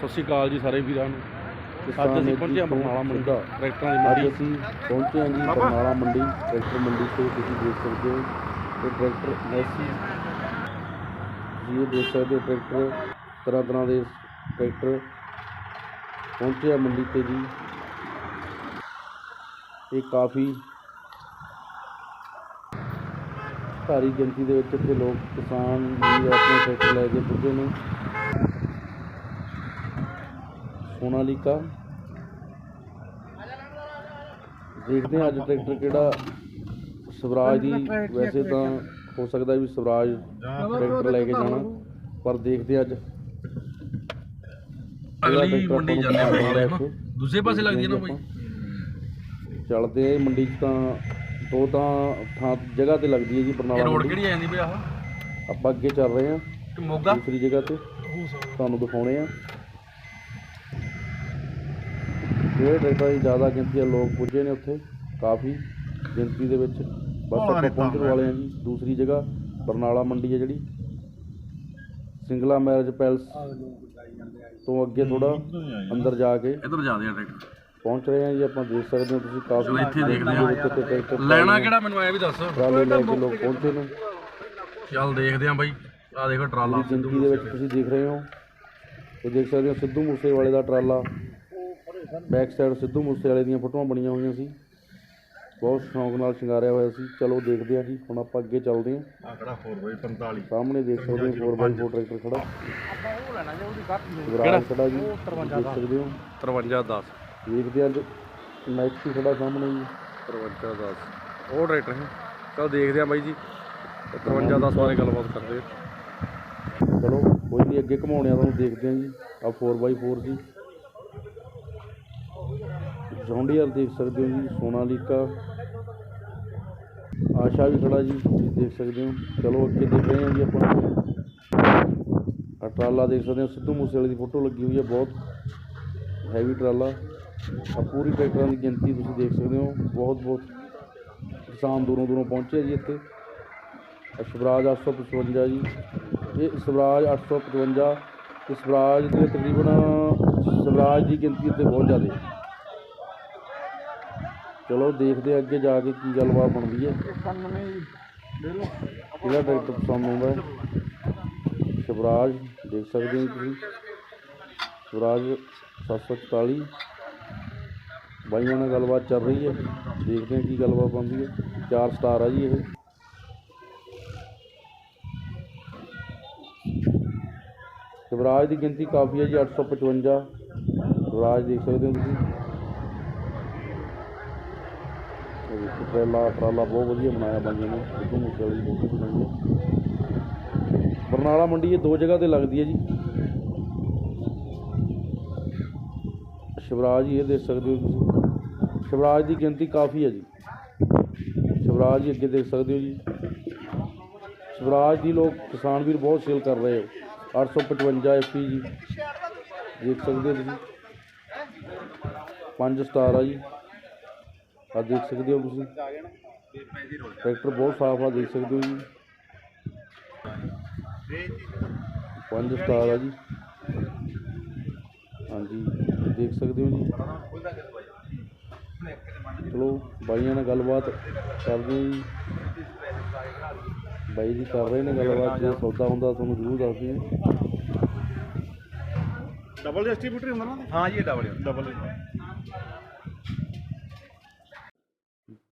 ਸਤਿ ਸ਼੍ਰੀ ਅਕਾਲ ਜੀ ਸਾਰੇ ਵੀਰਾਂ ਨੂੰ। ਅੱਜ ਅਸੀਂ ਪਹੁੰਚੇ ਹਾਂ ਬਰਨਾਲਾ ਮੰਡੀ ਟਰੈਕਟਰਾਂ ਦੀ ਅੱਜ ਮੰਡੀ। ਅਸੀਂ ਪਹੁੰਚੇ ਹਾਂ ਜੀ ਬਰਨਾਲਾ ਮੰਡੀ ਟਰੈਕਟਰ ਮੰਡੀ ਤੋਂ ਤੁਸੀਂ ਦੇਖ ਸਕਦੇ ਹੋ ਇਹ ਟਰੈਕਟਰ ਐਸੀ ਜੀ ਇਹ ਦੇਖ ਸਕਦੇ ਹੋ ਟਰੈਕਟਰ ਤਰ੍ਹਾਂ ਤਰ੍ਹਾਂ ਦੇ ਟਰੈਕਟਰ ਪਹੁੰਚੇ ਆ ਮੰਡੀ ਤੇ ਜੀ। ਇਹ ਕਾਫੀ ਭਾਰੀ ਗਿਣਤੀ ਦੇ ਵਿੱਚ ਇੱਥੇ ਲੋਕ ਕਿਸਾਨ ਵੀ ਆਪਣੇ ਟਰੈਕਟਰ ਲੈ ਕੇ ਪੁੱਜੇ ਨੇ। ਸੋਨਾਲੀਕਾ ਦੇਖਦੇ ਹਾਂ ਅੱਜ ਟਰੈਕਟਰ ਕਿਹੜਾ ਸਵਰਾਜ ਦੀ ਵੈਸੇ ਤਾਂ ਹੋ ਸਕਦਾ ਵੀ ਸਵਰਾਜ ਟਰੈਕਟਰ ਲੈ ਕੇ ਜਾਣਾ ਪਰ ਦੇਖਦੇ ਅੱਜ। ਅਗਲੀ ਮੰਡੀ ਜਾਂਦੇ ਆ ਦੂਸਰੇ ਪਾਸੇ ਲੱਗਦੀ ਹੈ ਨਾ ਬਾਈ? ਚੱਲਦੇ ਆ ਮੰਡੀ 'ਚ ਤਾਂ ਦੋ ਤਾਂ ਥਾਂ ਜਗ੍ਹਾ ਤੇ ਲੱਗਦੀ ਹੈ ਜੀ ਬਰਨਾਲਾ ਰੋਡ ਕਿਹੜੀ ਆ ਜਾਂਦੀ ਬਈ ਆਹ? ਆਪਾਂ ਅੱਗੇ ਚੱਲ ਰਹੇ ਤੇ ਮੋਗਾ? ਦੂਸਰੀ ਜਗ੍ਹਾ ਤੇ। ਤੁਹਾਨੂੰ ਦਿਖਾਉਣੇ ਆ ਜਿਹੜੇ ਟਰੈਕਟਰਾਂ ਦੀ ਜ਼ਿਆਦਾ ਗਿਣਤੀ ਆ ਲੋਕ ਪੁੱਜੇ ਨੇ ਉੱਥੇ ਕਾਫੀ ਗਿਣਤੀ ਦੇ ਵਿੱਚ। ਬਸ ਆਪਾਂ ਪਹੁੰਚਣ ਵਾਲੇ ਆ ਜੀ ਦੂਸਰੀ ਜਗ੍ਹਾ ਬਰਨਾਲਾ ਮੰਡੀ ਹੈ ਜਿਹੜੀ। ਸਿੰਗਲਾ ਮੈਰਿਜ ਪੈਲਸ ਤੋਂ ਅੱਗੇ ਥੋੜਾ ਅੰਦਰ ਜਾ ਕੇ ਇੱਧਰ ਜਾਂਦੇ ਆ ਟਰੈਕਟਰ। ਪਹੁੰਚ ਰਹੇ ਆ ਜੀ ਆਪਾਂ ਦੇਖ ਸਕਦੇ ਹੋ ਤੁਸੀਂ ਕਾਫੀ ਇੱਥੇ ਦੇਖਦੇ ਦੇ ਲੈਣਾ ਕਿਹੜਾ ਮੈਨੂੰ ਐ ਵੀ ਦੱਸ। ਟਰਾਲੇ ਲੈ ਕੇ ਲੋਕ ਪਹੁੰਚੇ ਨੇ। ਚੱਲ ਦੇਖਦੇ ਆ ਬਾਈ। ਆ ਦੇਖੋ ਟਰਾਲਾ ਗਿਣਤੀ ਦੇ ਵਿੱਚ ਤੁਸੀਂ ਦੇਖ ਰਹੇ ਹੋ। ਇਹ ਦੇਖ ਸਕਦੇ ਹੋ ਸਿੱਧੂ ਮੂਸੇਵਾਲੇ ਦਾ ਟਰਾਲਾ। ਬੈਕ ਸਾਈਡ ਸਿੱਧੂ ਮੂਸੇਵਾਲੇ ਦੀਆਂ ਫੋਟੋਆਂ ਬਣੀਆਂ ਹੋਈਆਂ ਸੀ। ਬਹੁਤ ਸ਼ੌਂਕ ਨਾਲ ਸ਼ਿੰਗਾਰਿਆ ਹੋਇਆ ਸੀ। ਚਲੋ ਦੇਖਦੇ ਹਾਂ ਜੀ। ਹੁਣ ਆਪਾਂ ਅੱਗੇ ਚੱਲਦੇ ਹਾਂ। ਆ ਕਿਹੜਾ 4x45 ਸਾਹਮਣੇ ਦੇਖ ਸਕਦੇ ਹੋ 4x4 ਟਰੈਕਟਰ ਖੜਾ। ਸਵਰਾਜ ਖੜਾ ਜੀ। ਦੇਖ ਸਕਦੇ ਹੋ। 5310 ਦੇਖਦੇ ਹਾਂ ਅੱਜ ਮੈਕਸੀ ਖੜਾ ਸਾਹਮਣੇ ਜੀ। 5310 ਉਹ ਟਰੈਕਟਰ ਹੈ। ਚਲ ਦੇਖਦੇ ਆ ਬਾਈ ਜੀ। 5310 ਬਾਰੇ ਗੱਲਬਾਤ ਕਰਦੇ ਆ ਚਲੋ ਕੋਈ ਨਹੀਂ ਅੱਗੇ ਘਮਾਉਣੇ ਆ ਤੁਹਾਨੂੰ ਦੇਖਦੇ ਹਾਂ ਜੀ। ਆ 4x4 ਜੀ। ਜੌਂਡੀਅਰ ਦੇਖ ਸਕਦੇ ਹੋ ਜੀ, ਸੋਨਾਲੀਕਾ। ਆਸ਼ਾ ਵੀ ਖੜਾ ਜੀ, ਤੁਸੀਂ ਦੇਖ ਸਕਦੇ ਹੋ। ਚਲੋ, ਅੱਗੇ ਦੇਖ ਰਹੇ ਹਾਂ ਜੀ ਆਪਾਂ। ਟਰਾਲਾ ਦੇਖ ਸਕਦੇ ਹੋ, ਸਿੱਧੂ ਮੂਸੇਵਾਲੇ ਦੀ ਫੋਟੋ ਲੱਗੀ ਹੋਈ ਹੈ, ਬਹੁਤ ਹੈਵੀ ਟਰਾਲਾ। ਆ ਪੂਰੀ ਟਰੈਕਟਰਾਂ ਦੀ ਗਿਣਤੀ ਤੁਸੀਂ ਦੇਖ ਸਕਦੇ ਹੋ, ਬਹੁਤ ਬਹੁਤ ਕਿਸਾਨ ਦੂਰੋਂ ਦੂਰੋਂ ਪਹੁੰਚੇ ਜੀ ਇੱਥੇ। ਆਹ ਸਵਰਾਜ 855 ਜੀ। ਇਹ ਸਵਰਾਜ 855 ਤੇ ਸਵਰਾਜ ਦੇ ਤਕਰੀਬਨ ਸਵਰਾਜ ਦੀ ਗਿਣਤੀ ਇੱਥੇ ਬਹੁਤ ਜ਼ਿਆਦਾ ਚਲੋ ਦੇਖਦੇ ਹਾਂ ਅੱਗੇ ਜਾ ਕੇ ਕੀ ਗੱਲਬਾਤ ਬਣਦੀ ਹੈ। ਕਿਹੜਾ ਟਰੈਕਟਰ ਪਸੰਦ ਆਉਂਦਾ ਹੈ। ਸਵਰਾਜ ਦੇਖ ਸਕਦੇ ਹੋ ਤੁਸੀਂ। ਸਵਰਾਜ 744 ਬਾਈਆਂ ਨਾਲ ਗੱਲਬਾਤ ਚੱਲ ਰਹੀ ਹੈ। ਦੇਖਦੇ ਹਾਂ ਕੀ ਗੱਲਬਾਤ ਬਣਦੀ ਹੈ। ਚਾਰ ਸਟਾਰ ਆ ਜੀ ਇਹ। ਸ਼ਿਵਰਾਜ ਦੀ ਗਿਣਤੀ ਕਾਫੀ ਹੈ ਜੀ 855 ਸ਼ਿਵਰਾਜ ਦੇਖ ਸਕਦੇ ਹੋ ਤੁਸੀਂ। ਇਹ ਦੇਖੋ ਬਹੁਤ ਵਧੀਆ ਬਣਾਇਆ ਬਾਈਆਂ ਨੇ। ਸਿੱਧੂ ਮੂਸੇਵਾਲੇ ਦੀ ਫੋਟੋ ਬਣਾਈ ਹੈ। ਬਰਨਾਲਾ ਮੰਡੀ ਇਹ ਦੋ ਜਗ੍ਹਾ ਤੇ ਲੱਗਦੀ ਹੈ ਜੀ। ਸ਼ਿਵਰਾਜ ਜੀ ਇਹ ਦੇਖ ਸਕਦੇ ਹੋ ਤੁਸੀਂ। ਸ਼ਿਵਰਾਜ ਦੀ ਗਿਣਤੀ ਕਾਫੀ ਹੈ ਜੀ। ਸ਼ਿਵਰਾਜ ਜੀ ਅੱਗੇ ਦੇਖ ਸਕਦੇ ਹੋ ਜੀ। ਸ਼ਿਵਰਾਜ ਦੀ ਲੋਕ ਕਿਸਾਨ ਵੀਰ ਬਹੁਤ ਸੇਲ ਕਰ ਰਹੇ ਹੋ 855 ਐਫਪੀ ਜੀ। ਦੇਖ ਸਕਦੇ ਹੋ ਤੁਸੀਂ। ਪੰਜ ਸਟਾਰ ਆ ਜੀ। ਆ ਦੇਖ ਸਕਦੇ ਹੋ ਤੁਸੀਂ। ਟਰੈਕਟਰ ਬਹੁਤ ਸਾਫ਼ ਆ ਦੇਖ ਸਕਦੇ ਹੋ ਜੀ। ਪੰਜ ਸਟਾਰ ਆ ਜੀ। ਹਾਂਜੀ ਦੇਖ ਸਕਦੇ ਹੋ ਜੀ। ਚਲੋ ਬਾਈਆਂ ਨਾਲ ਗੱਲਬਾਤ ਕਰਦੇ ਹਾਂ ਜੀ। ਬਾਈ ਜੀ ਕਰ ਰਹੇ ਨੇ ਗੱਲਬਾਤ ਜੇ ਸੌਦਾ ਹੁੰਦਾ ਤੁਹਾਨੂੰ ਜ਼ਰੂਰ ਦੱਸਦੇ ਹਾਂ। ਡਬਲ ਡਿਸਟ੍ਰੀਬਿਊਟਰ ਹੁੰਦਾ ਨਾ ਹਾਂ ਜੀ ਡਬਲ ਡਬਲ